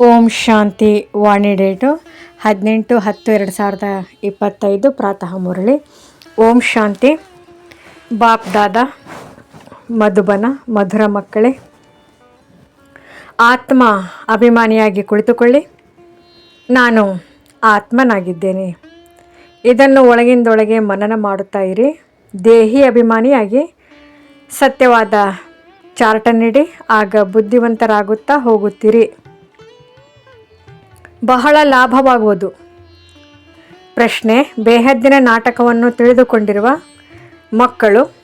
ಓಂ ಶಾಂತಿ ವಾಣಿ date ಹದಿನೆಂಟು ಹತ್ತು ಎರಡು ಸಾವಿರದ ಇಪ್ಪತ್ತೈದು ಪ್ರಾತಃ ಮುರಳಿ. ಓಂ ಶಾಂತಿ. ಬಾಪ್ ದಾದ, ಮಧುಬನ, ಮಧುರ ಮಕ್ಕಳೇ. ಆತ್ಮ ಅಭಿಮಾನಿಯಾಗಿ ಕುಳಿತುಕೊಳ್ಳಿ. ನಾನು ಆತ್ಮನಾಗಿದ್ದೇನೆ. ಇದನ್ನು ಒಳಗಿಂದೊಳಗೆ ಮನನ ಮಾಡುತ್ತಾ ಇರಿ. ದೇಹಿ ಅಭಿಮಾನಿಯಾಗಿ ಸತ್ಯವಾದ ಚಾರ್ಟನ್ನಿಡಿ ನೀಡಿ, ಆಗ ಬುದ್ಧಿವಂತರಾಗುತ್ತಾ ಹೋಗುತ್ತೀರಿ. ಬಹಳ ಲಾಭವಾಗುವುದು. ಪ್ರಶ್ನೆ, ಬೇಹದ್ದಿನ ನಾಟಕವನ್ನು ತಿಳಿದುಕೊಂಡಿರುವ ಮಕ್ಕಳು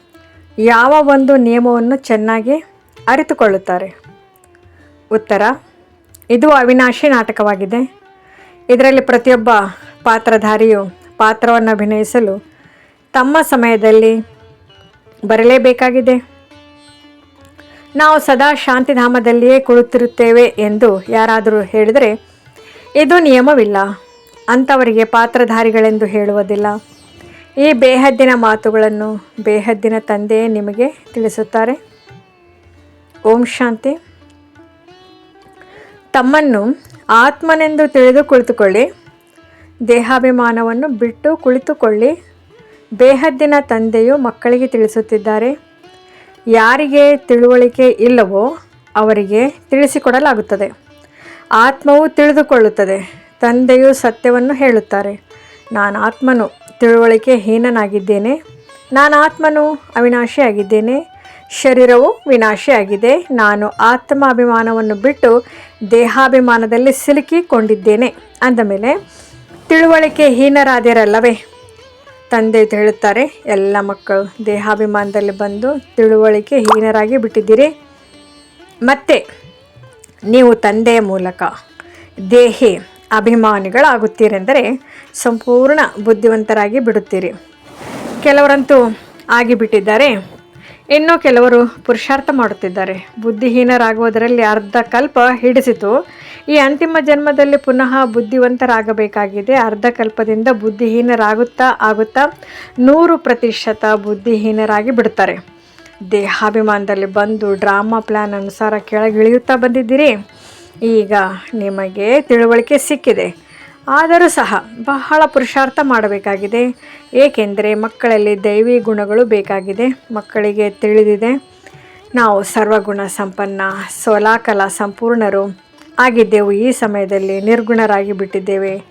ಯಾವ ಒಂದು ನಿಯಮವನ್ನು ಚೆನ್ನಾಗಿ ಅರಿತುಕೊಳ್ಳುತ್ತಾರೆ? ಉತ್ತರ, ಇದು ಅವಿನಾಶಿ ನಾಟಕವಾಗಿದೆ. ಇದರಲ್ಲಿ ಪ್ರತಿಯೊಬ್ಬ ಪಾತ್ರಧಾರಿಯು ಪಾತ್ರವನ್ನು ಅಭಿನಯಿಸಲು ತಮ್ಮ ಸಮಯದಲ್ಲಿ ಬರಲೇಬೇಕಾಗಿದೆ. ನಾವು ಸದಾ ಶಾಂತಿಧಾಮದಲ್ಲಿಯೇ ಕುಳಿತಿರುತ್ತೇವೆ ಎಂದು ಯಾರಾದರೂ ಹೇಳಿದರೆ ಇದು ನಿಯಮವಿಲ್ಲ. ಅಂಥವರಿಗೆ ಪಾತ್ರಧಾರಿಗಳೆಂದು ಹೇಳುವುದಿಲ್ಲ. ಈ ಬೇಹದ್ದಿನ ಮಾತುಗಳನ್ನು ಬೇಹದ್ದಿನ ತಂದೆಯೇ ನಿಮಗೆ ತಿಳಿಸುತ್ತಾರೆ. ಓಂ ಶಾಂತಿ. ತಮ್ಮನ್ನು ಆತ್ಮನೆಂದು ತಿಳಿದು ಕುಳಿತುಕೊಳ್ಳಿ. ದೇಹಾಭಿಮಾನವನ್ನು ಬಿಟ್ಟು ಕುಳಿತುಕೊಳ್ಳಿ. ಬೇಹದ್ದಿನ ತಂದೆಯು ಮಕ್ಕಳಿಗೆ ತಿಳಿಸುತ್ತಿದ್ದಾರೆ. ಯಾರಿಗೆ ತಿಳುವಳಿಕೆ ಇಲ್ಲವೋ ಅವರಿಗೆ ತಿಳಿಸಿಕೊಡಲಾಗುತ್ತದೆ. ಆತ್ಮವು ತಿಳಿದುಕೊಳ್ಳುತ್ತದೆ. ತಂದೆಯು ಸತ್ಯವನ್ನು ಹೇಳುತ್ತಾರೆ. ನಾನು ಆತ್ಮನು ತಿಳುವಳಿಕೆ ಹೀನನಾಗಿದ್ದೇನೆ. ನಾನು ಆತ್ಮನು ಅವಿನಾಶಿಯಾಗಿದ್ದೇನೆ. ಶರೀರವು ವಿನಾಶಿಯಾಗಿದೆ. ನಾನು ಆತ್ಮಾಭಿಮಾನವನ್ನು ಬಿಟ್ಟು ದೇಹಾಭಿಮಾನದಲ್ಲಿ ಸಿಲುಕಿಕೊಂಡಿದ್ದೇನೆ. ಅಂದಮೇಲೆ ತಿಳುವಳಿಕೆ ಹೀನರಾದಿರಲ್ಲವೇ? ತಂದೆ ಹೇಳುತ್ತಾರೆ, ಎಲ್ಲ ಮಕ್ಕಳು ದೇಹಾಭಿಮಾನದಲ್ಲಿ ಬಂದು ತಿಳುವಳಿಕೆ ಹೀನರಾಗಿ ಬಿಟ್ಟಿದ್ದೀರಿ. ಮತ್ತೆ ನೀವು ತಂದೆಯ ಮೂಲಕ ದೇಹಿ ಅಭಿಮಾನಿಗಳಾಗುತ್ತೀರೆಂದರೆ ಸಂಪೂರ್ಣ ಬುದ್ಧಿವಂತರಾಗಿ ಬಿಡುತ್ತೀರಿ. ಕೆಲವರಂತೂ ಆಗಿಬಿಟ್ಟಿದ್ದಾರೆ. ಇನ್ನೂ ಕೆಲವರು ಪುರುಷಾರ್ಥ ಮಾಡುತ್ತಿದ್ದಾರೆ. ಬುದ್ಧಿಹೀನರಾಗುವುದರಲ್ಲಿ ಅರ್ಧ ಕಲ್ಪ ಹಿಡಿಸಿತು. ಈ ಅಂತಿಮ ಜನ್ಮದಲ್ಲಿ ಪುನಃ ಬುದ್ಧಿವಂತರಾಗಬೇಕಾಗಿದೆ. ಅರ್ಧ ಕಲ್ಪದಿಂದ ಬುದ್ಧಿಹೀನರಾಗುತ್ತಾ ಆಗುತ್ತಾ ನೂರು ಪ್ರತಿಶತ ಬುದ್ಧಿಹೀನರಾಗಿ ಬಿಡುತ್ತಾರೆ. ದೇಹಾಭಿಮಾನದಲ್ಲಿ ಬಂದು ಡ್ರಾಮಾ ಪ್ಲ್ಯಾನ್ ಅನುಸಾರ ಕೆಳಗಿಳಿಯುತ್ತಾ ಬಂದಿದ್ದೀರಿ. ಈಗ ನಿಮಗೆ ತಿಳುವಳಿಕೆ ಸಿಕ್ಕಿದೆ. ಆದರೂ ಸಹ ಬಹಳ ಪುರುಷಾರ್ಥ ಮಾಡಬೇಕಾಗಿದೆ. ಏಕೆಂದರೆ ಮಕ್ಕಳಲ್ಲಿ ದೈವಿ ಗುಣಗಳು ಬೇಕಾಗಿದೆ. ಮಕ್ಕಳಿಗೆ ತಿಳಿದಿದೆ. ನಾವು ಸರ್ವಗುಣ ಸಂಪನ್ನ, ಸೋಲಾಕಲ ಸಂಪೂರ್ಣರು ಆಗಿದ್ದೆವು. ಈ ಸಮಯದಲ್ಲಿ ನಿರ್ಗುಣರಾಗಿ ಬಿಟ್ಟಿದ್ದೇವೆ.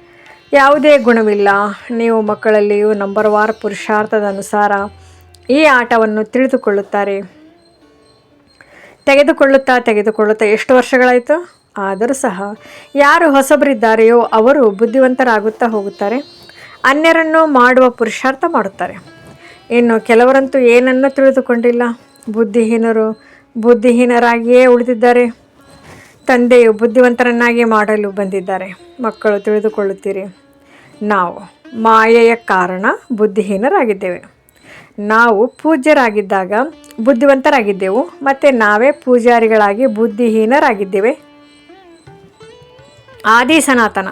ಯಾವುದೇ ಗುಣವಿಲ್ಲ. ನೀವು ಮಕ್ಕಳಲ್ಲಿಯೂ ನಂಬರ್ ವಾರ್ ಪುರುಷಾರ್ಥದ ಅನುಸಾರ ಈ ಆಟವನ್ನು ತಿಳಿದುಕೊಳ್ಳುತ್ತಾರೆ. ತೆಗೆದುಕೊಳ್ಳುತ್ತಾ ತೆಗೆದುಕೊಳ್ಳುತ್ತಾ ಎಷ್ಟು ವರ್ಷಗಳಾಯಿತು? ಆದರೂ ಸಹ ಯಾರು ಹೊಸಬರಿದ್ದಾರೆಯೋ ಅವರು ಬುದ್ಧಿವಂತರಾಗುತ್ತಾ ಹೋಗುತ್ತಾರೆ. ಅನ್ಯರನ್ನು ಮಾಡುವ ಪುರುಷಾರ್ಥ ಮಾಡುತ್ತಾರೆ. ಇನ್ನು ಕೆಲವರಂತೂ ಏನನ್ನು ತಿಳಿದುಕೊಂಡಿಲ್ಲ. ಬುದ್ಧಿಹೀನರು ಬುದ್ಧಿಹೀನರಾಗಿಯೇ ಉಳಿದಿದ್ದಾರೆ. ತಂದೆಯು ಬುದ್ಧಿವಂತರನ್ನಾಗಿ ಮಾಡಲು ಬಂದಿದ್ದಾರೆ. ಮಕ್ಕಳು ತಿಳಿದುಕೊಳ್ಳುತ್ತೀರಿ. ನಾವು ಮಾಯೆಯ ಕಾರಣ ಬುದ್ಧಿಹೀನರಾಗಿದ್ದೇವೆ. ನಾವು ಪೂಜ್ಯರಾಗಿದ್ದಾಗ ಬುದ್ಧಿವಂತರಾಗಿದ್ದೆವು, ಮತ್ತು ನಾವೇ ಪೂಜಾರಿಗಳಾಗಿ ಬುದ್ಧಿಹೀನರಾಗಿದ್ದೇವೆ. ಆದಿ ಸನಾತನ,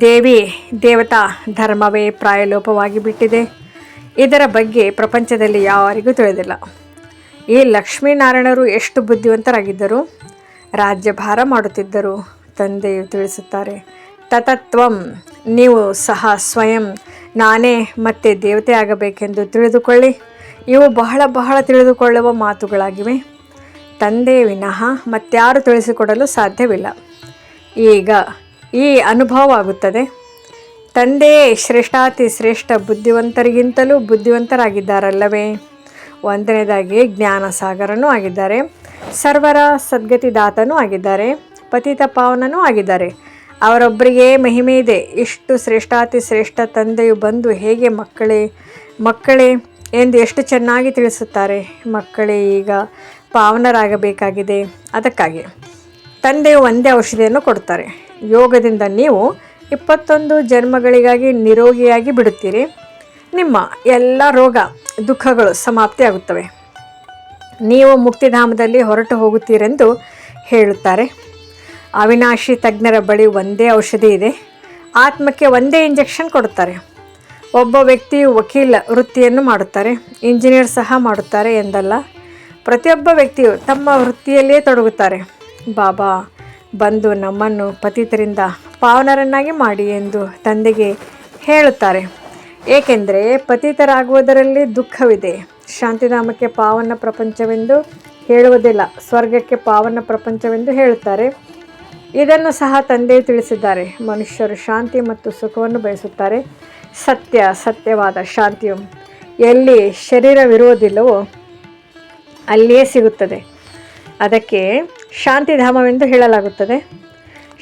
ದೇವಿ, ದೇವತಾ ಧರ್ಮವೇ ಪ್ರಾಯಲೋಪವಾಗಿ ಬಿಟ್ಟಿದೆ. ಇದರ ಬಗ್ಗೆ ಪ್ರಪಂಚದಲ್ಲಿ ಯಾರಿಗೂ ತಿಳಿದಿಲ್ಲ. ಈ ಲಕ್ಷ್ಮೀನಾರಾಯಣರು ಎಷ್ಟು ಬುದ್ಧಿವಂತರಾಗಿದ್ದರು ರಾಜ್ಯಭಾರ ಮಾಡುತ್ತಿದ್ದರು ತಂದೆಯು ತಿಳಿಸುತ್ತಾರೆ, ತತತ್ವಂ, ನೀವು ಸಹ ಸ್ವಯಂ ನಾನೇ ಮತ್ತೆ ದೇವತೆ ಆಗಬೇಕೆಂದು ತಿಳಿದುಕೊಳ್ಳಿ. ಇವು ಬಹಳ ಬಹಳ ತಿಳಿದುಕೊಳ್ಳುವ ಮಾತುಗಳಾಗಿವೆ. ತಂದೆ ವಿನಃ ಮತ್ತಾರು ತಿಳಿಸಿಕೊಡಲು ಸಾಧ್ಯವಿಲ್ಲ. ಈಗ ಈ ಅನುಭವವಾಗುತ್ತದೆ ತಂದೆಯೇ ಶ್ರೇಷ್ಠಾತಿ ಶ್ರೇಷ್ಠ ಬುದ್ಧಿವಂತರಿಗಿಂತಲೂ ಬುದ್ಧಿವಂತರಾಗಿದ್ದಾರಲ್ಲವೇ? ಒಂದನೇದಾಗಿ ಜ್ಞಾನ ಸಾಗರನೂ ಆಗಿದ್ದಾರೆ. ಸರ್ವರ ಸದ್ಗತಿದಾತನೂ ಆಗಿದ್ದಾರೆ. ಪತಿತ ಪಾವನನೂ ಆಗಿದ್ದಾರೆ. ಅವರೊಬ್ಬರಿಗೆ ಮಹಿಮೆ ಇದೆ. ಇಷ್ಟು ಶ್ರೇಷ್ಠಾತಿ ಶ್ರೇಷ್ಠ ತಂದೆಯು ಬಂದು ಹೇಗೆ ಮಕ್ಕಳೇ ಮಕ್ಕಳೇ ಎಂದು ಎಷ್ಟು ಚೆನ್ನಾಗಿ ತಿಳಿಸುತ್ತಾರೆ. ಮಕ್ಕಳೇ, ಈಗ ಪಾವನರಾಗಬೇಕಾಗಿದೆ. ಅದಕ್ಕಾಗಿ ತಂದೆಯು ಒಂದೇ ಔಷಧಿಯನ್ನು ಕೊಡ್ತಾರೆ ಯೋಗದಿಂದ ನೀವು ಇಪ್ಪತ್ತೊಂದು ಜನ್ಮಗಳಿಗಾಗಿ ನಿರೋಗಿಯಾಗಿ ಬಿಡುತ್ತೀರಿ. ನಿಮ್ಮ ಎಲ್ಲ ರೋಗ, ದುಃಖಗಳು ಸಮಾಪ್ತಿಯಾಗುತ್ತವೆ. ನೀವು ಮುಕ್ತಿಧಾಮದಲ್ಲಿ ಹೊರಟು ಹೋಗುತ್ತೀರೆಂದು ಹೇಳುತ್ತಾರೆ. ಅವಿನಾಶಿ ತಜ್ಞರ ಬಳಿ ಒಂದೇ ಔಷಧಿ ಇದೆ. ಆತ್ಮಕ್ಕೆ ಒಂದೇ ಇಂಜೆಕ್ಷನ್ ಕೊಡುತ್ತಾರೆ. ಒಬ್ಬ ವ್ಯಕ್ತಿಯು ವಕೀಲ ವೃತ್ತಿಯನ್ನು ಮಾಡುತ್ತಾರೆ. ಇಂಜಿನಿಯರ್ ಸಹ ಮಾಡುತ್ತಾರೆ ಎಂದಲ್ಲ, ಪ್ರತಿಯೊಬ್ಬ ವ್ಯಕ್ತಿಯು ತಮ್ಮ ವೃತ್ತಿಯಲ್ಲೇ ತೊಡಗುತ್ತಾರೆ. ಬಾಬಾ, ಬಂದು ನಮ್ಮನ್ನು ಪತಿತರಿಂದ ಪಾವನರನ್ನಾಗಿ ಮಾಡಿ ಎಂದು ತಂದೆಗೆ ಹೇಳುತ್ತಾರೆ. ಏಕೆಂದರೆ ಪತಿತರಾಗುವುದರಲ್ಲಿ ದುಃಖವಿದೆ. ಶಾಂತಿಧಾಮಕ್ಕೆ ಪಾವನ ಪ್ರಪಂಚವೆಂದು ಹೇಳುವುದಿಲ್ಲ, ಸ್ವರ್ಗಕ್ಕೆ ಪಾವನ ಪ್ರಪಂಚವೆಂದು ಹೇಳುತ್ತಾರೆ. ಇದನ್ನು ಸಹ ತಂದೆ ತಿಳಿಸಿದ್ದಾರೆ. ಮನುಷ್ಯರು ಶಾಂತಿ ಮತ್ತು ಸುಖವನ್ನು ಬಯಸುತ್ತಾರೆ. ಸತ್ಯ, ಸತ್ಯವಾದ ಶಾಂತಿಯು ಎಲ್ಲಿ ಶರೀರವಿರುವುದಿಲ್ಲವೋ ಅಲ್ಲಿಯೇ ಸಿಗುತ್ತದೆ. ಅದಕ್ಕೆ ಶಾಂತಿಧಾಮವೆಂದು ಹೇಳಲಾಗುತ್ತದೆ.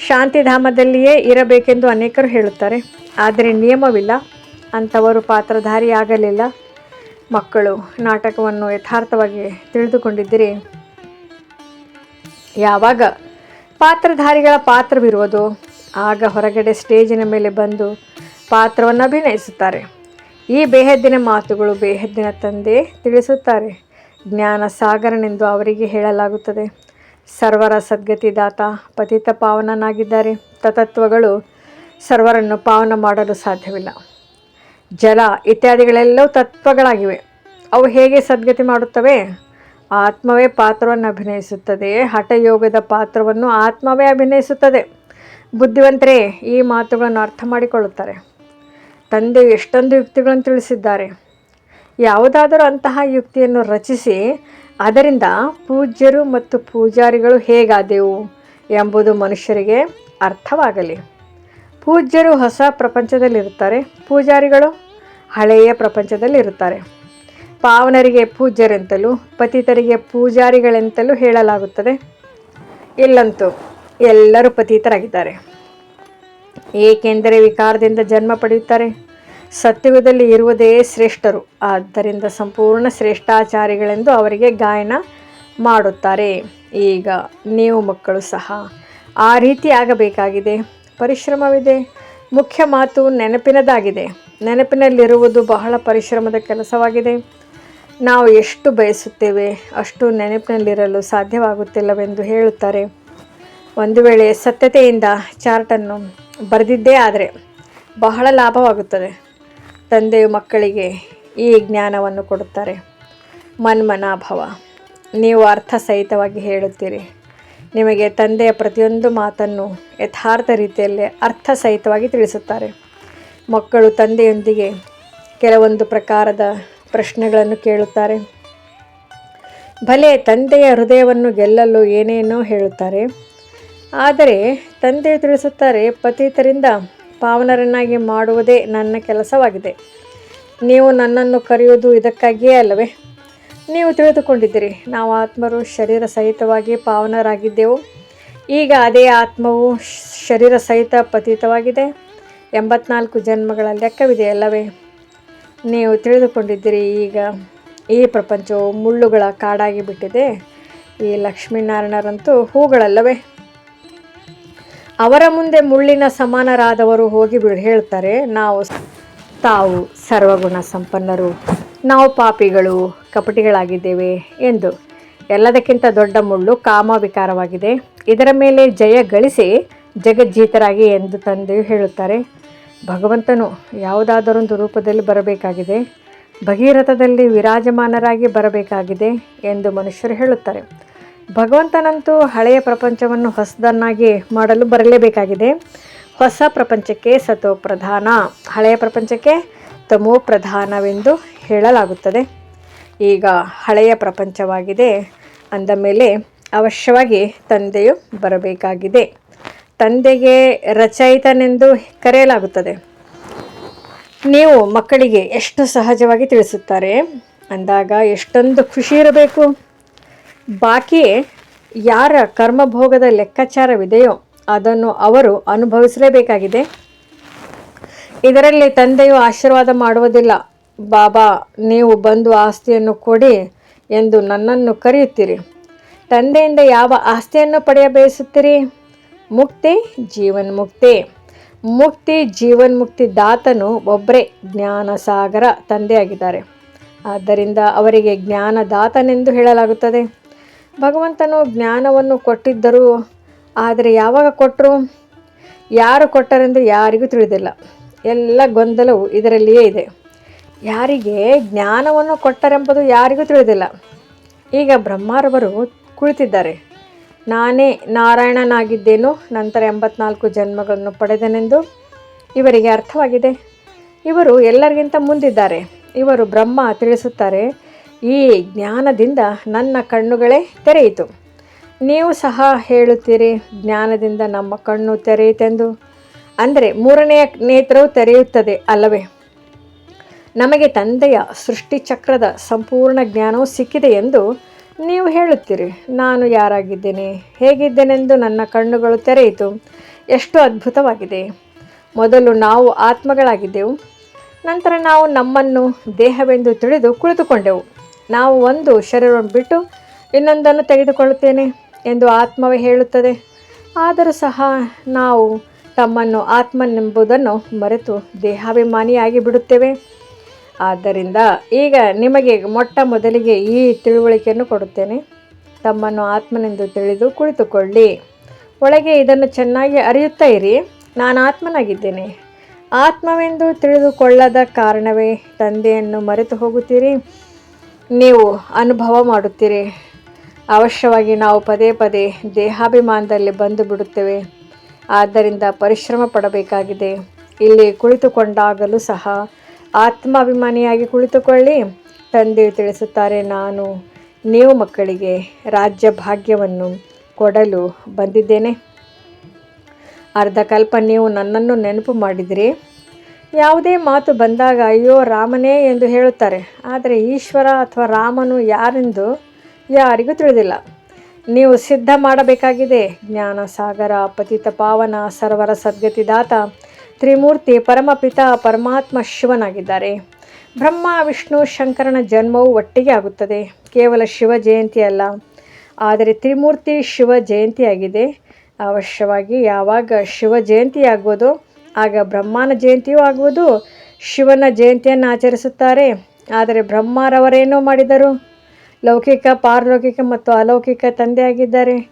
ಶಾಂತಿಧಾಮದಲ್ಲಿಯೇ ಇರಬೇಕೆಂದು ಅನೇಕರು ಹೇಳುತ್ತಾರೆ. ಆದರೆ ನಿಯಮವಿಲ್ಲ. ಅಂಥವರು ಪಾತ್ರಧಾರಿಯಾಗಲಿಲ್ಲ. ಮಕ್ಕಳು ನಾಟಕವನ್ನು ಯಥಾರ್ಥವಾಗಿ ತಿಳಿದುಕೊಂಡಿದ್ದೀರಿ. ಯಾವಾಗ ಪಾತ್ರಧಾರಿಗಳ ಪಾತ್ರವಿರುವುದು. ಆಗ ಹೊರಗಡೆ ಸ್ಟೇಜಿನ ಮೇಲೆ ಬಂದು ಪಾತ್ರವನ್ನು ಅಭಿನಯಿಸುತ್ತಾರೆ. ಈ ಬೇಹದ್ದಿನ ಮಾತುಗಳು ಬೇಹದ್ದಿನ ತಂದೆ ತಿಳಿಸುತ್ತಾರೆ. ಜ್ಞಾನ ಸಾಗರನೆಂದು ಅವರಿಗೆ ಹೇಳಲಾಗುತ್ತದೆ. ಸರ್ವರ ಸದ್ಗತಿದಾತ ಪತಿತ ಪಾವನನಾಗಿದ್ದಾರೆ. ತತತ್ವಗಳು ಸರ್ವರನ್ನು ಪಾವನ ಮಾಡಲು ಸಾಧ್ಯವಿಲ್ಲ. ಜಲ ಇತ್ಯಾದಿಗಳೆಲ್ಲವೂ ತತ್ವಗಳಾಗಿವೆ. ಅವು ಹೇಗೆ ಸದ್ಗತಿ ಮಾಡುತ್ತವೆ? ಆತ್ಮವೇ ಪಾತ್ರವನ್ನು ಅಭಿನಯಿಸುತ್ತದೆ. ಹಠಯೋಗದ ಪಾತ್ರವನ್ನು ಆತ್ಮವೇ ಅಭಿನಯಿಸುತ್ತದೆ. ಬುದ್ಧಿವಂತರೇ, ಈ ಮಾತುಗಳನ್ನು ಅರ್ಥ ಮಾಡಿಕೊಳ್ಳುತ್ತಾರೆ. ತಂದೆ ಎಷ್ಟೊಂದು ಯುಕ್ತಿಗಳನ್ನು ತಿಳಿಸಿದ್ದಾರೆ. ಯಾವುದಾದರೂ ಅಂತಹ ಯುಕ್ತಿಯನ್ನು ರಚಿಸಿ, ಅದರಿಂದ ಪೂಜ್ಯರು ಮತ್ತು ಪೂಜಾರಿಗಳು ಹೇಗಾದೆವು ಎಂಬುದು ಮನುಷ್ಯರಿಗೆ ಅರ್ಥವಾಗಲಿ. ಪೂಜ್ಯರು ಹೊಸ ಪ್ರಪಂಚದಲ್ಲಿರುತ್ತಾರೆ, ಪೂಜಾರಿಗಳು ಹಳೆಯ ಪ್ರಪಂಚದಲ್ಲಿರುತ್ತಾರೆ. ಪಾವನರಿಗೆ ಪೂಜ್ಯರೆಂತಲೂ, ಪತಿತರಿಗೆ ಪೂಜಾರಿಗಳೆಂತಲೂ ಹೇಳಲಾಗುತ್ತದೆ. ಇಲ್ಲಂತೂ ಎಲ್ಲರೂ ಪತಿತರಾಗಿದ್ದಾರೆ. ಏಕೆಂದರೆ ವಿಕಾರದಿಂದ ಜನ್ಮ ಪಡೆಯುತ್ತಾರೆ. ಸತ್ಯುಗದಲ್ಲಿ ಇರುವುದೇ ಶ್ರೇಷ್ಠರು. ಆದ್ದರಿಂದ ಸಂಪೂರ್ಣ ಶ್ರೇಷ್ಠಾಚಾರಿಗಳೆಂದು ಅವರಿಗೆ ಗಾಯನ ಮಾಡುತ್ತಾರೆ. ಈಗ ನೀವು ಮಕ್ಕಳು ಸಹ ಆ ರೀತಿ ಆಗಬೇಕಾಗಿದೆ ಪರಿಶ್ರಮವಿದೆ. ಮುಖ್ಯ ಮಾತು ನೆನಪಿನದಾಗಿದೆ. ನೆನಪಿನಲ್ಲಿರುವುದು ಬಹಳ ಪರಿಶ್ರಮದ ಕೆಲಸವಾಗಿದೆ. ನಾವು ಎಷ್ಟು ಬಯಸುತ್ತೇವೆ, ಅಷ್ಟು ನೆನಪಿನಲ್ಲಿರಲು ಸಾಧ್ಯವಾಗುತ್ತಿಲ್ಲವೆಂದು ಹೇಳುತ್ತಾರೆ. ಒಂದು ವೇಳೆ ಸತ್ಯತೆಯಿಂದ ಚಾರ್ಟನ್ನು ಬರೆದಿದ್ದೇ ಆದರೆ ಬಹಳ ಲಾಭವಾಗುತ್ತದೆ. ತಂದೆಯು ಮಕ್ಕಳಿಗೆ ಈ ಜ್ಞಾನವನ್ನು ಕೊಡುತ್ತಾರೆ. ಮನ್ಮನಾಭವ ನೀವು ಅರ್ಥ ಸಹಿತವಾಗಿ ಹೇಳುತ್ತೀರಿ. ನಿಮಗೆ ತಂದೆಯ ಪ್ರತಿಯೊಂದು ಮಾತನ್ನು ಯಥಾರ್ಥ ರೀತಿಯಲ್ಲಿ ಅರ್ಥ ಸಹಿತವಾಗಿ ತಿಳಿಸುತ್ತಾರೆ. ಮಕ್ಕಳು ತಂದೆಯೊಂದಿಗೆ ಕೆಲವೊಂದು ಪ್ರಕಾರದ ಪ್ರಶ್ನೆಗಳನ್ನು ಕೇಳುತ್ತಾರೆ. ಭಲೆ ತಂದೆಯ ಹೃದಯವನ್ನು ಗೆಲ್ಲಲು ಏನೇನೋ ಹೇಳುತ್ತಾರೆ. ಆದರೆ ತಂದೆ ತಿಳಿಸುತ್ತಾರೆ, ಪತಿತರಿಂದ ಪಾವನರನ್ನಾಗಿ ಮಾಡುವುದೇ ನನ್ನ ಕೆಲಸವಾಗಿದೆ. ನೀವು ನನ್ನನ್ನು ಕರೆಯುವುದು ಇದಕ್ಕಾಗಿಯೇ ಅಲ್ಲವೇ? ನೀವು ತಿಳಿದುಕೊಂಡಿದ್ದೀರಿ, ನಾವು ಆತ್ಮರು ಶರೀರ ಸಹಿತವಾಗಿ ಪಾವನರಾಗಿದ್ದೆವು. ಈಗ ಅದೇ ಆತ್ಮವು ಶರೀರ ಸಹಿತ ಪತೀತವಾಗಿದೆ. ಎಂಬತ್ನಾಲ್ಕು ಜನ್ಮಗಳ ಲೆಕ್ಕವಿದೆಯಲ್ಲವೇ ನೀವು ತಿಳಿದುಕೊಂಡಿದ್ದೀರಿ, ಈಗ ಈ ಪ್ರಪಂಚವು ಮುಳ್ಳುಗಳ ಕಾಡಾಗಿ ಬಿಟ್ಟಿದೆ ಈ ಲಕ್ಷ್ಮೀನಾರಾಯಣರಂತೂ ಹೂಗಳಲ್ಲವೇ? ಅವರ ಮುಂದೆ ಮುಳ್ಳಿನ ಸಮಾನರಾದವರು ಹೋಗಿ ಬಿಡು ಹೇಳ್ತಾರೆ. ನಾವು ತಾವು ಸರ್ವಗುಣ ಸಂಪನ್ನರು, ನಾವು ಪಾಪಿಗಳು, ಕಪಟಿಗಳಾಗಿದ್ದೇವೆ ಎಂದು. ಎಲ್ಲದಕ್ಕಿಂತ ದೊಡ್ಡ ಮುಳ್ಳು ಕಾಮ ವಿಕಾರವಾಗಿದೆ ಇದರ ಮೇಲೆ ಜಯ ಗಳಿಸಿ ಜಗಜ್ಜೀತರಾಗಿ ಎಂದು ತಂದೆಯು ಹೇಳುತ್ತಾರೆ. ಭಗವಂತನು ಯಾವುದಾದರೊಂದು ರೂಪದಲ್ಲಿ ಬರಬೇಕಾಗಿದೆ, ಭಗೀರಥದಲ್ಲಿ ವಿರಾಜಮಾನರಾಗಿ ಬರಬೇಕಾಗಿದೆ ಎಂದು ಮನುಷ್ಯರು ಹೇಳುತ್ತಾರೆ. ಭಗವಂತನಂತೂ ಹಳೆಯ ಪ್ರಪಂಚವನ್ನು ಹೊಸದನ್ನಾಗಿ ಮಾಡಲು ಬರಲೇಬೇಕಾಗಿದೆ. ಹೊಸ ಪ್ರಪಂಚಕ್ಕೆ ಸತೋ ಪ್ರಧಾನ, ಹಳೆಯ ಪ್ರಪಂಚಕ್ಕೆ ತಮೋ ಪ್ರಧಾನವೆಂದು ಹೇಳಲಾಗುತ್ತದೆ. ಈಗ ಹಳೆಯ ಪ್ರಪಂಚವಾಗಿದೆ ಅಂದ ಮೇಲೆ ಅವಶ್ಯವಾಗಿ ತಂದೆಯು ಬರಬೇಕಾಗಿದೆ. ತಂದೆಗೆ ರಚಯಿತನೆಂದು ಕರೆಯಲಾಗುತ್ತದೆ. ನೀವು ಮಕ್ಕಳಿಗೆ ಎಷ್ಟು ಸಹಜವಾಗಿ ತಿಳಿಸುತ್ತಾರೆ? ಅಂದಾಗ ಎಷ್ಟೊಂದು ಖುಷಿ ಇರಬೇಕು. ಬಾಕಿ ಯಾರ ಕರ್ಮಭೋಗದ ಲೆಕ್ಕಾಚಾರವಿದೆಯೋ ಅದನ್ನು ಅವರು ಅನುಭವಿಸಲೇಬೇಕಾಗಿದೆ. ಇದರಲ್ಲಿ ತಂದೆಯು ಆಶೀರ್ವಾದ ಮಾಡುವುದಿಲ್ಲ. ಬಾಬಾ, ನೀವು ಬಂದು ಆಸ್ತಿಯನ್ನು ಕೊಡಿ ಎಂದು ನನ್ನನ್ನು ಕರೆಯುತ್ತೀರಿ. ತಂದೆಯಿಂದ ಯಾವ ಆಸ್ತಿಯನ್ನು ಪಡೆಯ ಬಯಸುತ್ತೀರಿ ಮುಕ್ತಿ, ಜೀವನ್ ಮುಕ್ತಿ. ಮುಕ್ತಿ, ಜೀವನ್ ಮುಕ್ತಿ ದಾತನು ಒಬ್ಬರೇ ಜ್ಞಾನ ಸಾಗರ ತಂದೆಯಾಗಿದ್ದಾರೆ. ಆದ್ದರಿಂದ ಅವರಿಗೆ ಜ್ಞಾನದಾತನೆಂದು ಹೇಳಲಾಗುತ್ತದೆ. ಭಗವಂತನು ಜ್ಞಾನವನ್ನು ಕೊಟ್ಟಿದ್ದರು, ಆದರೆ ಯಾವಾಗ ಕೊಟ್ಟರು ಯಾರು ಕೊಟ್ಟರೆಂದು ಯಾರಿಗೂ ತಿಳಿದಿಲ್ಲ. ಎಲ್ಲ ಗೊಂದಲವು ಇದರಲ್ಲಿಯೇ ಇದೆ. ಯಾರಿಗೆ ಜ್ಞಾನವನ್ನು ಕೊಟ್ಟರೆಂಬುದು ಯಾರಿಗೂ ತಿಳಿದಿಲ್ಲ. ಈಗ ಬ್ರಹ್ಮಾರವರು ಕುಳಿತಿದ್ದಾರೆ. ನಾನೇ ನಾರಾಯಣನಾಗಿದ್ದೇನು, ನಂತರ ಎಂಬತ್ನಾಲ್ಕು ಜನ್ಮಗಳನ್ನು ಪಡೆದನೆಂದು? ಇವರಿಗೆ ಅರ್ಥವಾಗಿದೆ. ಇವರು ಎಲ್ಲರಿಗಿಂತ ಮುಂದಿದ್ದಾರೆ. ಇವರು ಬ್ರಹ್ಮ ತಿಳಿಸುತ್ತಾರೆ, ಈ ಜ್ಞಾನದಿಂದ ನನ್ನ ಕಣ್ಣುಗಳೇ ತೆರೆಯಿತು. ನೀವು ಸಹ ಹೇಳುತ್ತೀರಿ, ಜ್ಞಾನದಿಂದ ನಮ್ಮ ಕಣ್ಣು ತೆರೆಯಿತೆಂದು? ಅಂದರೆ ಮೂರನೆಯ ನೇತ್ರವು ತೆರೆಯುತ್ತದೆ ಅಲ್ಲವೇ? ನಮಗೆ ತಂದೆಯ ಸೃಷ್ಟಿಚಕ್ರದ ಸಂಪೂರ್ಣ ಜ್ಞಾನವು ಸಿಕ್ಕಿದೆ ಎಂದು ನೀವು ಹೇಳುತ್ತೀರಿ, ನಾನು ಯಾರಾಗಿದ್ದೇನೆ? ಹೇಗಿದ್ದೇನೆಂದು ನನ್ನ ಕಣ್ಣುಗಳು ತೆರೆಯಿತು. ಎಷ್ಟು ಅದ್ಭುತವಾಗಿದೆ. ಮೊದಲು ನಾವು ಆತ್ಮಗಳಾಗಿದ್ದೆವು, ನಂತರ ನಾವು ನಮ್ಮನ್ನು ದೇಹವೆಂದು ತಿಳಿದು ಕುಳಿತುಕೊಂಡೆವು. ನಾವು ಒಂದು ಶರೀರವನ್ನು ಬಿಟ್ಟು ಇನ್ನೊಂದನ್ನು ತೆಗೆದುಕೊಳ್ಳುತ್ತೇನೆ ಎಂದು ಆತ್ಮವೇ ಹೇಳುತ್ತದೆ. ಆದರೂ ಸಹ ನಾವು ತಮ್ಮನ್ನು ಆತ್ಮನೆಂಬುದನ್ನು ಮರೆತು ದೇಹಾಭಿಮಾನಿಯಾಗಿ ಬಿಡುತ್ತೇವೆ ಆದ್ದರಿಂದ ಈಗ ನಿಮಗೆ ಮೊಟ್ಟ ಮೊದಲಿಗೆ ಈ ತಿಳುವಳಿಕೆಯನ್ನು ಕೊಡುತ್ತೇನೆ. ತಮ್ಮನ್ನು ಆತ್ಮನೆಂದು ತಿಳಿದು ಕುಳಿತುಕೊಳ್ಳಿ. ಒಳಗೆ ಇದನ್ನು ಚೆನ್ನಾಗಿ ಅರಿಯುತ್ತಾ ಇರಿ. ನಾನು ಆತ್ಮನಾಗಿದ್ದೇನೆ. ಆತ್ಮವೆಂದು ತಿಳಿದುಕೊಳ್ಳದ ಕಾರಣವೇ ತಂದೆಯನ್ನು ಮರೆತು ಹೋಗುತ್ತೀರಿ. ನೀವು ಅನುಭವ ಮಾಡುತ್ತೀರಿ. ಅವಶ್ಯವಾಗಿ ನಾವು ಪದೇ ಪದೇ ದೇಹಾಭಿಮಾನದಲ್ಲಿ ಬಂದು ಬಿಡುತ್ತೇವೆ. ಆದ್ದರಿಂದ ಪರಿಶ್ರಮ ಪಡಬೇಕಾಗಿದೆ. ಇಲ್ಲಿ ಕುಳಿತುಕೊಂಡಾಗಲೂ ಸಹ ಆತ್ಮಾಭಿಮಾನಿಯಾಗಿ ಕುಳಿತುಕೊಳ್ಳಿ. ತಂದೆ ತಿಳಿಸುತ್ತಾರೆ, ನಾನು ನೀವು ಮಕ್ಕಳಿಗೆ ರಾಜ್ಯ ಭಾಗ್ಯವನ್ನು ಕೊಡಲು ಬಂದಿದ್ದೇನೆ. ಅರ್ಧ ಕಲ್ಪ ನೀವು ನನ್ನನ್ನು ನೆನಪು ಮಾಡಿದಿರಿ. ಯಾವುದೇ ಮಾತು ಬಂದಾಗ ಅಯ್ಯೋ ರಾಮನೇ ಎಂದು ಹೇಳುತ್ತಾರೆ. ಆದರೆ ಈಶ್ವರ ಅಥವಾ ರಾಮನು ಯಾರೆಂದು ಯಾರಿಗೂ ತಿಳಿದಿಲ್ಲ. ನೀವು ಸಿದ್ಧ ಮಾಡಬೇಕಾಗಿದೆ. ಜ್ಞಾನ ಸಾಗರ ಪತಿತ ಪಾವನ, ಸರ್ವರ ಸದ್ಗತಿದಾತ ತ್ರಿಮೂರ್ತಿ ಪರಮಪಿತ ಪರಮಾತ್ಮ ಶಿವನಾಗಿದ್ದಾರೆ. ಬ್ರಹ್ಮ, ವಿಷ್ಣು, ಶಂಕರನ ಜನ್ಮವು ಒಟ್ಟಿಗೆ ಆಗುತ್ತದೆ. ಕೇವಲ ಶಿವ ಜಯಂತಿ ಅಲ್ಲ. ಆದರೆ ತ್ರಿಮೂರ್ತಿ ಶಿವ ಜಯಂತಿಯಾಗಿದೆ. ಅವಶ್ಯವಾಗಿ ಯಾವಾಗ ಶಿವ ಜಯಂತಿ ಆಗುವುದು ಆಗ ಬ್ರಹ್ಮನ ಜಯಂತಿಯೂ ಆಗುವುದು. ಶಿವನ ಜಯಂತಿಯನ್ನು ಆಚರಿಸುತ್ತಾರೆ. ಆದರೆ ಬ್ರಹ್ಮರವರೇನೋ ಮಾಡಿದರು. ಲೌಕಿಕ, ಪಾರಲೌಕಿಕ ಮತ್ತು ಅಲೌಕಿಕ ತಂದೆಯಾಗಿದ್ದಾರೆ.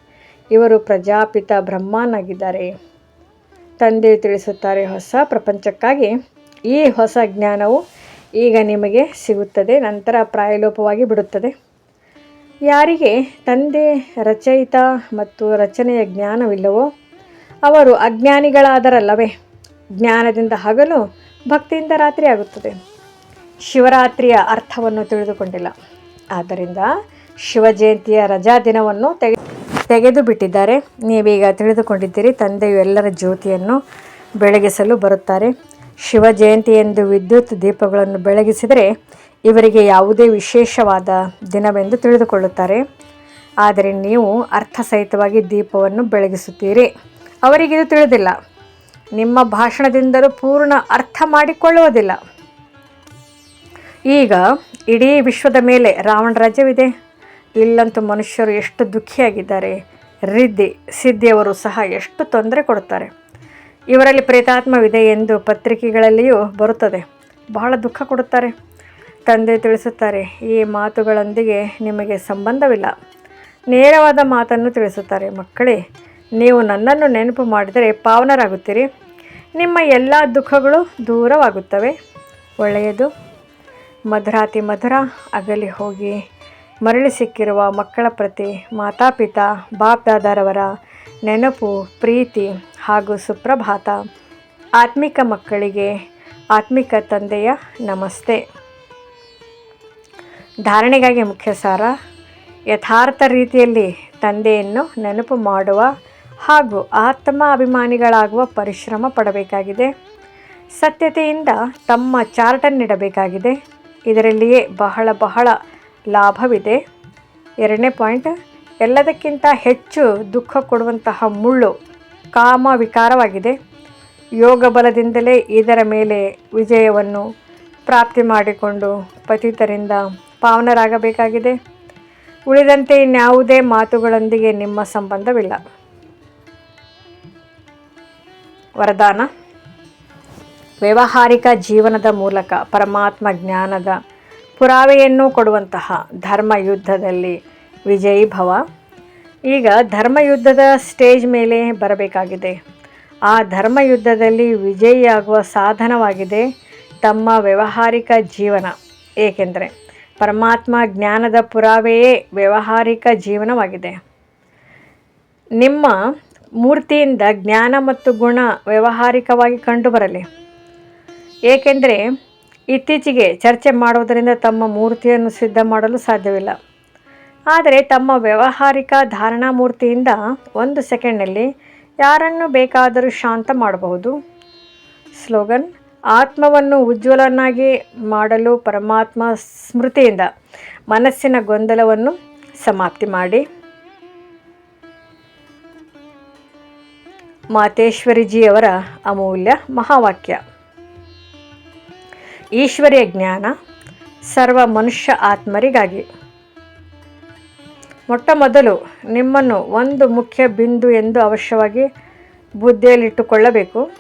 ಇವರು ಪ್ರಜಾಪಿತ ಬ್ರಹ್ಮನಾಗಿದ್ದಾರೆ. ತಂದೆ ತಿಳಿಸುತ್ತಾರೆ ಹೊಸ ಪ್ರಪಂಚಕ್ಕಾಗಿ. ಈ ಹೊಸ ಜ್ಞಾನವು ಈಗ ನಿಮಗೆ ಸಿಗುತ್ತದೆ, ನಂತರ ಪ್ರಾಯಲೋಪವಾಗಿ ಬಿಡುತ್ತದೆ. ಯಾರಿಗೆ ತಂದೆ ರಚಯಿತ ಮತ್ತು ರಚನೆಯ ಜ್ಞಾನವಿಲ್ಲವೋ, ಅವರು ಅಜ್ಞಾನಿಗಳಾದರಲ್ಲವೇ, ಜ್ಞಾನದಿಂದ ಹಗಲು ಭಕ್ತಿಯಿಂದ ರಾತ್ರಿ ಆಗುತ್ತದೆ. ಶಿವರಾತ್ರಿಯ ಅರ್ಥವನ್ನು ತಿಳಿದುಕೊಂಡಿಲ್ಲ. ಆದ್ದರಿಂದ ಶಿವಜಯಂತಿಯ ರಜಾ ದಿನವನ್ನು ತೆಗೆ ತೆಗೆದು ಬಿಟ್ಟಿದ್ದಾರೆ ನೀವೀಗ ತಿಳಿದುಕೊಂಡಿದ್ದೀರಿ, ತಂದೆಯು ಎಲ್ಲರ ಜ್ಯೋತಿಯನ್ನು ಬೆಳಗಿಸಲು ಬರುತ್ತಾರೆ. ಶಿವ ಜಯಂತಿ ಎಂದು ವಿದ್ಯುತ್ ದೀಪಗಳನ್ನು ಬೆಳಗಿಸಿದರೆ ಇವರಿಗೆ ಯಾವುದೇ ವಿಶೇಷವಾದ ದಿನವೆಂದು ತಿಳಿದುಕೊಳ್ಳುತ್ತಾರೆ. ಆದರೆ ನೀವು ಅರ್ಥಸಹಿತವಾಗಿ ದೀಪವನ್ನು ಬೆಳಗಿಸುತ್ತೀರಿ. ಅವರಿಗಿದು ತಿಳಿದಿಲ್ಲ. ನಿಮ್ಮ ಭಾಷಣದಿಂದಲೂ ಪೂರ್ಣ ಅರ್ಥ ಮಾಡಿಕೊಳ್ಳುವುದಿಲ್ಲ. ಈಗ ಇಡೀ ವಿಶ್ವದ ಮೇಲೆ ರಾವಣ ರಾಜ್ಯವಿದೆ ಇಲ್ಲಂತೂ ಮನುಷ್ಯರು ಎಷ್ಟು ದುಃಖಿಯಾಗಿದ್ದಾರೆ. ರಿದ್ದಿ ಸಿದ್ಧಿಯವರು ಸಹ ಎಷ್ಟು ತೊಂದರೆ ಕೊಡುತ್ತಾರೆ ಇವರಲ್ಲಿ ಪ್ರೇತಾತ್ಮವಿದೆ ಎಂದು ಪತ್ರಿಕೆಗಳಲ್ಲಿಯೂ ಬರುತ್ತದೆ. ಬಹಳ ದುಃಖ ಕೊಡುತ್ತಾರೆ. ತಂದೆ ತಿಳಿಸುತ್ತಾರೆ, ಈ ಮಾತುಗಳೊಂದಿಗೆ ನಿಮಗೆ ಸಂಬಂಧವಿಲ್ಲ. ನೇರವಾದ ಮಾತನ್ನು ತಿಳಿಸುತ್ತಾರೆ. ಮಕ್ಕಳೇ, ನೀವು ನನ್ನನ್ನು ನೆನಪು ಮಾಡಿದರೆ ಪಾವನರಾಗುತ್ತೀರಿ. ನಿಮ್ಮ ಎಲ್ಲ ದುಃಖಗಳು ದೂರವಾಗುತ್ತವೆ. ಒಳ್ಳೆಯದು. ಮಧುರಾತಿ ಮಧುರ, ಅಗಲಿ ಹೋಗಿ ಮರಳಿ ಸಿಕ್ಕಿರುವ ಮಕ್ಕಳ ಪ್ರತಿ ಮಾತಾಪಿತಾ, ಬಾಪ್ದಾದಾರವರ ನೆನಪು, ಪ್ರೀತಿ ಹಾಗೂ ಸುಪ್ರಭಾತ. ಆತ್ಮಿಕ ಮಕ್ಕಳಿಗೆ ಆತ್ಮಿಕ ತಂದೆಯ ನಮಸ್ತೆ. ಧಾರಣೆಗಾಗಿ ಮುಖ್ಯ ಸಾರ ಯಥಾರ್ಥ ರೀತಿಯಲ್ಲಿ ತಂದೆಯನ್ನು ನೆನಪು ಮಾಡುವ ಹಾಗೂ ಆತ್ಮ ಅಭಿಮಾನಿಗಳಾಗುವ ಪರಿಶ್ರಮ ಪಡಬೇಕಾಗಿದೆ. ಸತ್ಯತೆಯಿಂದ ತಮ್ಮ ಚಾರ್ಟನ್ನಿಡಬೇಕಾಗಿದೆ. ಇದರಲ್ಲಿಯೇ ಬಹಳ ಬಹಳ ಲಾಭವಿದೆ. ಎರಡನೇ ಪಾಯಿಂಟ್, ಎಲ್ಲದಕ್ಕಿಂತ ಹೆಚ್ಚು ದುಃಖ ಕೊಡುವಂತಹ ಮುಳ್ಳು ಕಾಮ ವಿಕಾರವಾಗಿದೆ. ಯೋಗ ಬಲದಿಂದಲೇ ಇದರ ಮೇಲೆ ವಿಜಯವನ್ನು ಪ್ರಾಪ್ತಿ ಮಾಡಿಕೊಂಡು ಪತಿತರಿಂದ ಪಾವನರಾಗಬೇಕಾಗಿದೆ. ಉಳಿದಂತೆ ಇನ್ಯಾವುದೇ ಮಾತುಗಳೊಂದಿಗೆ ನಿಮ್ಮ ಸಂಬಂಧವಿಲ್ಲ. ವರದಾನ. ವ್ಯಾವಹಾರಿಕ ಜೀವನದ ಮೂಲಕ ಪರಮಾತ್ಮ ಜ್ಞಾನದ ಪುರಾವೆಯನ್ನು ಕೊಡುವಂತಹ ಧರ್ಮ ಯುದ್ಧದಲ್ಲಿ ವಿಜಯೀ ಭವ. ಈಗ ಧರ್ಮಯುದ್ಧದ ಸ್ಟೇಜ್ ಮೇಲೆ ಬರಬೇಕಾಗಿದೆ. ಆ ಧರ್ಮ ಯುದ್ಧದಲ್ಲಿ ವಿಜಯಿಯಾಗುವ ಸಾಧನವಾಗಿದೆ ತಮ್ಮ ವ್ಯವಹಾರಿಕ ಜೀವನ. ಏಕೆಂದರೆ ಪರಮಾತ್ಮ ಜ್ಞಾನದ ಪುರಾವೆಯೇ ವ್ಯಾವಹಾರಿಕ ಜೀವನವಾಗಿದೆ. ನಿಮ್ಮ ಮೂರ್ತಿಯಿಂದ ಜ್ಞಾನ ಮತ್ತು ಗುಣ ವ್ಯಾವಹಾರಿಕವಾಗಿ ಕಂಡುಬರಲಿ. ಏಕೆಂದರೆ ಇತ್ತೀಚೆಗೆ ಚರ್ಚೆ ಮಾಡುವುದರಿಂದ ತಮ್ಮ ಮೂರ್ತಿಯನ್ನು ಸಿದ್ಧ ಮಾಡಲು ಸಾಧ್ಯವಿಲ್ಲ. ಆದರೆ ತಮ್ಮ ವ್ಯಾವಹಾರಿಕ ಧಾರಣಾ ಮೂರ್ತಿಯಿಂದ ಒಂದು ಸೆಕೆಂಡ್ನಲ್ಲಿ ಯಾರನ್ನು ಬೇಕಾದರೂ ಶಾಂತ ಮಾಡಬಹುದು. ಸ್ಲೋಗನ್, ಆತ್ಮವನ್ನು ಉಜ್ವಲನಾಗಿ ಮಾಡಲು ಪರಮಾತ್ಮ ಸ್ಮೃತಿಯಿಂದ ಮನಸ್ಸಿನ ಗೊಂದಲವನ್ನು ಸಮಾಪ್ತಿ ಮಾಡಿ. ಮಾತೇಶ್ವರಿಜಿಯವರ ಅಮೂಲ್ಯ ಮಹಾವಾಕ್ಯ. ಈಶ್ವರ್ಯ ಜ್ಞಾನ ಸರ್ವ ಮನುಷ್ಯ ಆತ್ಮರಿಗಾಗಿ. ಮೊಟ್ಟ ಮೊದಲು ನಿಮ್ಮನ್ನು ಒಂದು ಮುಖ್ಯ ಬಿಂದು ಎಂದು ಅವಶ್ಯವಾಗಿ ಬುದ್ಧಿಯಲ್ಲಿಟ್ಟುಕೊಳ್ಳಬೇಕು.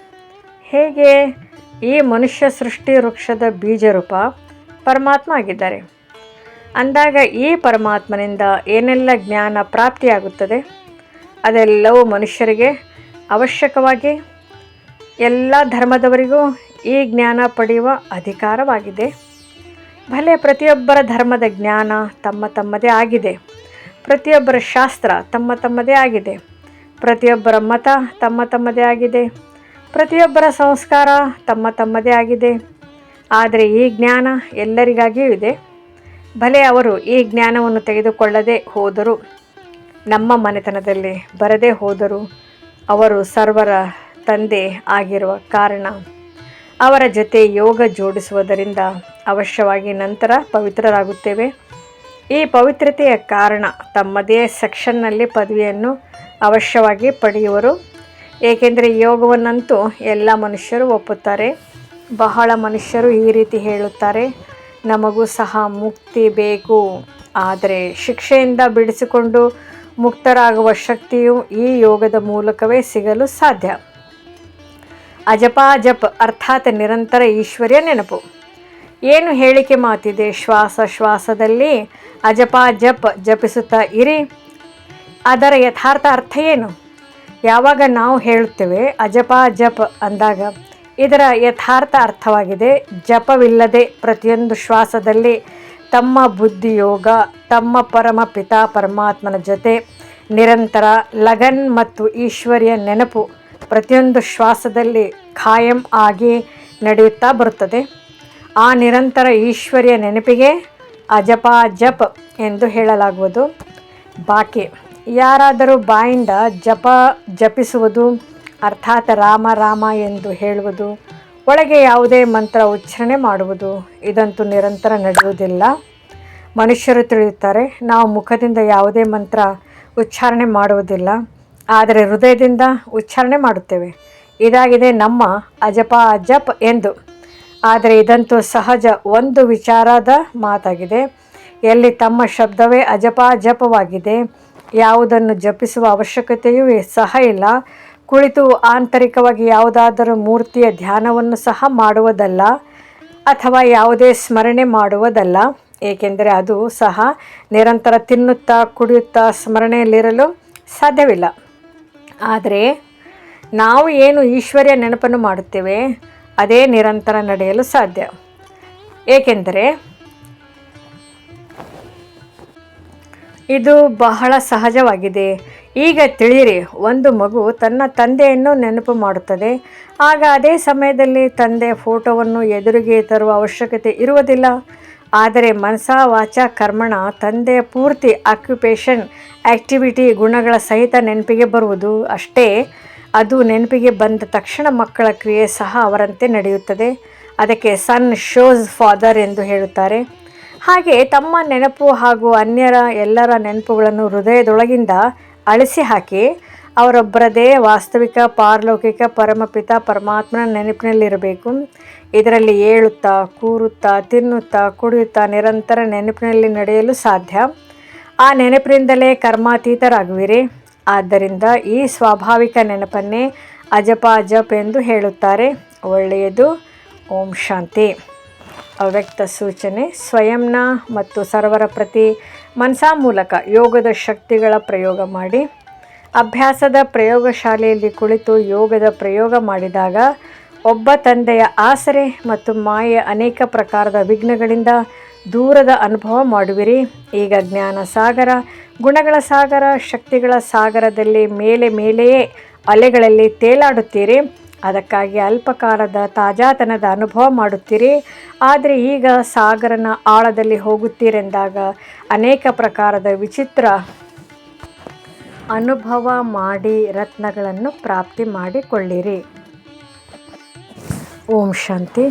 ಹೇಗೆ? ಈ ಮನುಷ್ಯ ಸೃಷ್ಟಿ ವೃಕ್ಷದ ಬೀಜರೂಪ ಪರಮಾತ್ಮ ಆಗಿದ್ದಾರೆ. ಅಂದಾಗ ಈ ಪರಮಾತ್ಮನಿಂದ ಏನೆಲ್ಲ ಜ್ಞಾನ ಪ್ರಾಪ್ತಿಯಾಗುತ್ತದೆ? ಅದೆಲ್ಲವೂ ಮನುಷ್ಯರಿಗೆ ಅವಶ್ಯಕವಾಗಿ, ಎಲ್ಲ ಧರ್ಮದವರಿಗೂ ಈ ಜ್ಞಾನ ಪಡೆಯುವ ಅಧಿಕಾರವಾಗಿದೆ. ಭಲೆ ಪ್ರತಿಯೊಬ್ಬರ ಧರ್ಮದ ಜ್ಞಾನ ತಮ್ಮ ತಮ್ಮದೇ ಆಗಿದೆ. ಪ್ರತಿಯೊಬ್ಬರ ಶಾಸ್ತ್ರ ತಮ್ಮ ತಮ್ಮದೇ ಆಗಿದೆ. ಪ್ರತಿಯೊಬ್ಬರ ಮತ ತಮ್ಮ ತಮ್ಮದೇ ಆಗಿದೆ. ಪ್ರತಿಯೊಬ್ಬರ ಸಂಸ್ಕಾರ ತಮ್ಮ ತಮ್ಮದೇ ಆಗಿದೆ. ಆದರೆ ಈ ಜ್ಞಾನ ಎಲ್ಲರಿಗಾಗಿಯೂ ಇದೆ. ಭಲೆ ಅವರು ಈ ಜ್ಞಾನವನ್ನು ತೆಗೆದುಕೊಳ್ಳದೆ ಹೋದರು. ನಮ್ಮ ಮನೆತನದಲ್ಲಿ ಬರದೇ ಹೋದರು. ಅವರು ಸರ್ವರ ತಂದೆ ಆಗಿರುವ ಕಾರಣ ಅವರ ಜೊತೆ ಯೋಗ ಜೋಡಿಸುವುದರಿಂದ ಅವಶ್ಯವಾಗಿ ನಂತರ ಪವಿತ್ರರಾಗುತ್ತೇವೆ. ಈ ಪವಿತ್ರತೆಯ ಕಾರಣ ತಮ್ಮದೇ ಸೆಕ್ಷನ್ನಲ್ಲಿ ಪದವಿಯನ್ನು ಅವಶ್ಯವಾಗಿ ಪಡೆಯುವರು. ಏಕೆಂದರೆ ಯೋಗವನ್ನಂತೂ ಎಲ್ಲ ಮನುಷ್ಯರು ಒಪ್ಪುತ್ತಾರೆ. ಬಹಳ ಮನುಷ್ಯರು ಈ ರೀತಿ ಹೇಳುತ್ತಾರೆ, ನಮಗೂ ಸಹ ಮುಕ್ತಿ ಬೇಕು. ಆದರೆ ಶಿಕ್ಷೆಯಿಂದ ಬಿಡಿಸಿಕೊಂಡು ಮುಕ್ತರಾಗುವ ಶಕ್ತಿಯು ಈ ಯೋಗದ ಮೂಲಕವೇ ಸಿಗಲು ಸಾಧ್ಯ. ಅಜಪ ಜಪ್ ಅರ್ಥಾತ್ ನಿರಂತರ ಈಶ್ವರ್ಯ ನೆನಪು. ಏನು ಹೇಳಿಕೆ ಮಾತಿದೆ ಶ್ವಾಸ ಶ್ವಾಸದಲ್ಲಿ? ಅಜಪ ಜಪ್ ಜಪಿಸುತ್ತಾ ಇರಿ. ಅದರ ಯಥಾರ್ಥ ಅರ್ಥ ಏನು? ಯಾವಾಗ ನಾವು ಹೇಳುತ್ತೇವೆ ಅಜಪ ಜಪ್ ಅಂದಾಗ ಇದರ ಯಥಾರ್ಥ ಅರ್ಥವಾಗಿದೆ ಜಪವಿಲ್ಲದೆ ಪ್ರತಿಯೊಂದು ಶ್ವಾಸದಲ್ಲಿ ತಮ್ಮ ಬುದ್ಧಿಯೋಗ, ತಮ್ಮ ಪರಮ ಪಿತಾ ಪರಮಾತ್ಮನ ಜೊತೆ ನಿರಂತರ ಲಗನ್ ಮತ್ತು ಈಶ್ವರ್ಯ ನೆನಪು ಪ್ರತಿಯೊಂದು ಶ್ವಾಸದಲ್ಲಿ ಖಾಯಂ ಆಗಿ ನಡೆಯುತ್ತಾ ಬರುತ್ತದೆ. ಆ ನಿರಂತರ ಈಶ್ವರ್ಯ ನೆನಪಿಗೆ ಅಜಪ ಜಪ್ ಎಂದು ಹೇಳಲಾಗುವುದು. ಬಾಕಿ, ಯಾರಾದರೂ ಬಾಯಿಂದ ಜಪ ಜಪಿಸುವುದು, ಅರ್ಥಾತ್ ರಾಮ ರಾಮ ಎಂದು ಹೇಳುವುದು, ಒಳಗೆ ಯಾವುದೇ ಮಂತ್ರ ಉಚ್ಚಾರಣೆ ಮಾಡುವುದು, ಇದಂತೂ ನಿರಂತರ ನಡೆಯುವುದಿಲ್ಲ. ಮನುಷ್ಯರು ತಿಳಿಯುತ್ತಾರೆ, ನಾವು ಮುಖದಿಂದ ಯಾವುದೇ ಮಂತ್ರ ಉಚ್ಚಾರಣೆ ಮಾಡುವುದಿಲ್ಲ. ಆದರೆ ಹೃದಯದಿಂದ ಉಚ್ಚಾರಣೆ ಮಾಡುತ್ತೇವೆ. ಇದಾಗಿದೆ ನಮ್ಮ ಅಜಪ ಅಜಪ್ ಎಂದು. ಆದರೆ ಇದಂತೂ ಸಹಜ ಒಂದು ವಿಚಾರದ ಮಾತಾಗಿದೆ. ಎಲ್ಲಿ ತಮ್ಮ ಶಬ್ದವೇ ಅಜಪ ಜಪವಾಗಿದೆ ಯಾವುದನ್ನು ಜಪಿಸುವ ಅವಶ್ಯಕತೆಯೂ ಸಹ ಇಲ್ಲ. ಕುಳಿತು ಆಂತರಿಕವಾಗಿ ಯಾವುದಾದರೂ ಮೂರ್ತಿಯ ಧ್ಯಾನವನ್ನು ಸಹ ಮಾಡುವುದಲ್ಲ ಅಥವಾ ಯಾವುದೇ ಸ್ಮರಣೆ ಮಾಡುವುದಲ್ಲ. ಏಕೆಂದರೆ ಅದು ಸಹ ನಿರಂತರ ತಿನ್ನುತ್ತಾ ಕುಡಿಯುತ್ತಾ ಸ್ಮರಣೆಯಲ್ಲಿರಲು ಸಾಧ್ಯವಿಲ್ಲ. ಆದರೆ ನಾವು ಏನು ಈಶ್ವರ್ಯ ನೆನಪನ್ನು ಮಾಡುತ್ತೇವೆ, ಅದೇ ನಿರಂತರ ನಡೆಯಲು ಸಾಧ್ಯ. ಏಕೆಂದರೆ ಇದು ಬಹಳ ಸಹಜವಾಗಿದೆ. ಈಗ ತಿಳಿಯಿರಿ, ಒಂದು ಮಗು ತನ್ನ ತಂದೆಯನ್ನು ನೆನಪು ಮಾಡುತ್ತದೆ. ಆಗ ಅದೇ ಸಮಯದಲ್ಲಿ ತಂದೆ ಫೋಟೋವನ್ನು ಎದುರಿಗೆ ತರುವ ಅವಶ್ಯಕತೆ ಇರುವುದಿಲ್ಲ. ಆದರೆ ಮನಸ ವಾಚ ಕರ್ಮಣ ತಂದೆಯ ಪೂರ್ತಿ ಆಕ್ಯುಪೇಷನ್ ಆ್ಯಕ್ಟಿವಿಟಿ ಗುಣಗಳ ಸಹಿತ ನೆನಪಿಗೆ ಬರುವುದು ಅಷ್ಟೇ. ಅದು ನೆನಪಿಗೆ ಬಂದ ತಕ್ಷಣ ಮಕ್ಕಳ ಕ್ರಿಯೆ ಸಹ ಅವರಂತೆ ನಡೆಯುತ್ತದೆ. ಅದಕ್ಕೆ ಸನ್ ಶೋಸ್ ಫಾದರ್ ಎಂದು ಹೇಳುತ್ತಾರೆ. ಹಾಗೆ ತಮ್ಮ ನೆನಪು ಹಾಗೂ ಅನ್ಯರ ಎಲ್ಲರ ನೆನಪುಗಳನ್ನು ಹೃದಯದೊಳಗಿಂದ ಅಳಿಸಿ ಹಾಕಿ, ಅವರೊಬ್ಬರದೇ ವಾಸ್ತವಿಕ, ಪಾರಲೌಕಿಕ, ಪರಮಪಿತ, ಪರಮಾತ್ಮನ ನೆನಪಿನಲ್ಲಿರಬೇಕು. ಇದರಲ್ಲಿ ಏಳುತ್ತಾ, ಕೂರುತ್ತಾ, ತಿನ್ನುತ್ತಾ, ಕುಡಿಯುತ್ತಾ ನಿರಂತರ ನೆನಪಿನಲ್ಲಿ ನಡೆಯಲು ಸಾಧ್ಯ. ಆ ನೆನಪಿನಿಂದಲೇ ಕರ್ಮಾತೀತರಾಗುವಿರಿ. ಆದ್ದರಿಂದ ಈ ಸ್ವಾಭಾವಿಕ ನೆನಪನ್ನೇ ಅಜಪ ಅಜಪ್ ಎಂದು ಹೇಳುತ್ತಾರೆ. ಒಳ್ಳೆಯದು. ಓಂ ಶಾಂತಿ. ಅವ್ಯಕ್ತ ಸೂಚನೆ, ಸ್ವಯಂನ ಮತ್ತು ಸರ್ವರ ಪ್ರತಿ ಮನಸಾ ಮೂಲಕ ಯೋಗದ ಶಕ್ತಿಗಳ ಪ್ರಯೋಗ ಮಾಡಿ. ಅಭ್ಯಾಸದ ಪ್ರಯೋಗಶಾಲೆಯಲ್ಲಿ ಕುಳಿತು ಯೋಗದ ಪ್ರಯೋಗ ಮಾಡಿದಾಗ ಒಬ್ಬ ತಂದೆಯ ಆಸರೆ ಮತ್ತು ಮಾಯೆಯ ಅನೇಕ ಪ್ರಕಾರದ ವಿಘ್ನಗಳಿಂದ ದೂರದ ಅನುಭವ ಮಾಡುವಿರಿ. ಈಗ ಜ್ಞಾನ ಸಾಗರ, ಗುಣಗಳ ಸಾಗರ, ಶಕ್ತಿಗಳ ಸಾಗರದಲ್ಲಿ ಮೇಲೆ ಮೇಲೆಯೇ ಅಲೆಗಳಲ್ಲಿ ತೇಲಾಡುತ್ತೀರಿ. ಅದಕ್ಕಾಗಿ ಅಲ್ಪಕಾಲದ ತಾಜಾತನದ ಅನುಭವ ಮಾಡುತ್ತೀರಿ. ಆದರೆ ಈಗ ಸಾಗರನ ಆಳದಲ್ಲಿ ಹೋಗುತ್ತೀರೆಂದಾಗ ಅನೇಕ ಪ್ರಕಾರದ ವಿಚಿತ್ರ ಅನುಭವ ಮಾಡಿ, ರತ್ನಗಳನ್ನು ಪ್ರಾಪ್ತಿ ಮಾಡಿಕೊಳ್ಳಿರಿ. ಓಂ ಶಾಂತಿ